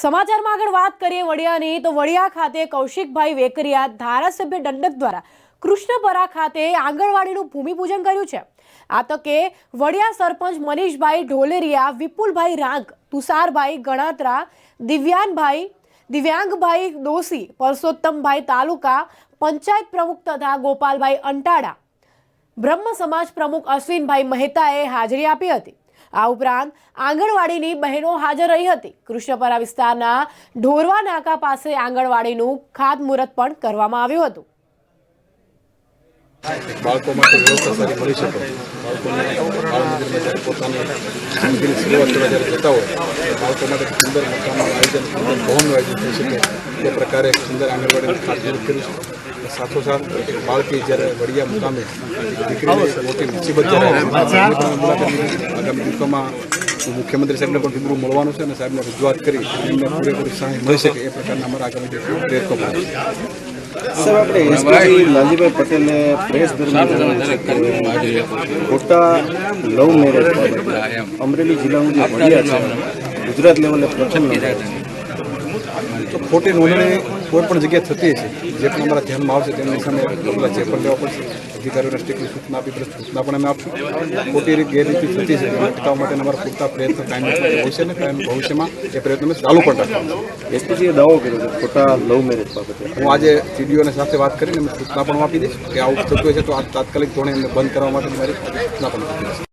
સમાચારમાં આગળ વાત કરીએ વડિયાની, તો વડિયા ખાતે કૌશિકભાઈ વેકરિયા ધારાસભ્ય દંડક દ્વારા કૃષ્ણપરા ખાતે આંગણવાડીનું ભૂમિપૂજન કર્યું છે. આ તકે વડિયા સરપંચ મનીષભાઈ ઢોલેરિયા, વિપુલભાઈ રાંક તુષારભાઈ ગણાત્રા, દિવ્યાનભાઈ, દિવ્યાંગભાઈ દોશી, પરસોત્તમભાઈ તાલુકા, પંચાયત પ્રમુખ તથા ગોપાલભાઈ અંટાળા બ્રહ્મ સમાજ પ્રમુખ અશ્વિનભાઈ મહેતાએ હાજરી આપી હતી. આ ઉપરાંત આંગણવાડીની બહેનો હાજર રહી હતી. કૃષ્ણપરા વિસ્તારના ઢોરવા નાકા પાસે આંગણવાડીનું ખાતમુહૂર્ત પણ કરવામાં આવ્યું હતું. બાળકો માટે વ્યવસ્થા સારી મળી શકે. બાળકોને બાળમંદિરમાં પોતાની કામગીરી શરૂઆત કરવા જ્યારે જતા હોય, બાળકો માટે સુંદર મકાનનું આયોજન ભવનનું આયોજન થઈ શકે. તે પ્રકારે સુંદર આંગણવાડીનું ખાતમુહૂર્ત કર્યું છે. સાથોસાથ બાળકી જ્યારે વડિયા મુકામે દીકરીની મોટી મુસીબત જ્યારે. આગામી દિવસોમાં હું મુખ્યમંત્રી સાહેબને પણ રૂબરૂ મળવાનું છે અને સાહેબને રજૂઆત કરી એમને પૂરેપૂરી સહાય મળી શકે એ પ્રકારના અમારા આગામી દિવસોમાં પ્રયત્નો સર આપણે એસપી લાલજીભાઈ પટેલે પ્રેસ દરમિયાન ખોટા લવ મેરેજ અમરેલી જિલ્લાનું જે વડિયા છે ગુજરાત લેવલે પ્રથમ નંબર છે. તો ખોટી નોંધણી કોઈ પણ જગ્યાએ થતી છે જે પણ અમારા ધ્યાનમાં આવશે તેમની સામે પગલાં જે પણ લેવા પડશે અધિકારીઓને સ્ટ્રિક્ટલી સૂચના આપી પડે સૂચના પણ અમે આપશું. ખોટી રીતે ગેરરીતિ થતી છે એને અટકાવવા માટે અમારા પૂરતા પ્રયત્નો કાયમ ભવિષ્ય ને કાયમ ભવિષ્યમાં એ પ્રયત્નો અમે ચાલુ પણ રાખવા એસપીજીએ દાવો કર્યો છે ખોટા લવ મેરેજ બાબતે. હું આજે સીડીઓને સાથે વાત કરીને અમે સૂચના પણ આપી દઈશ કે આવું થતું હોય છે તો આ તાત્કાલિક ધોરણે એમને બંધ કરવા માટે મારી સૂચના પણ આપી દઈશ.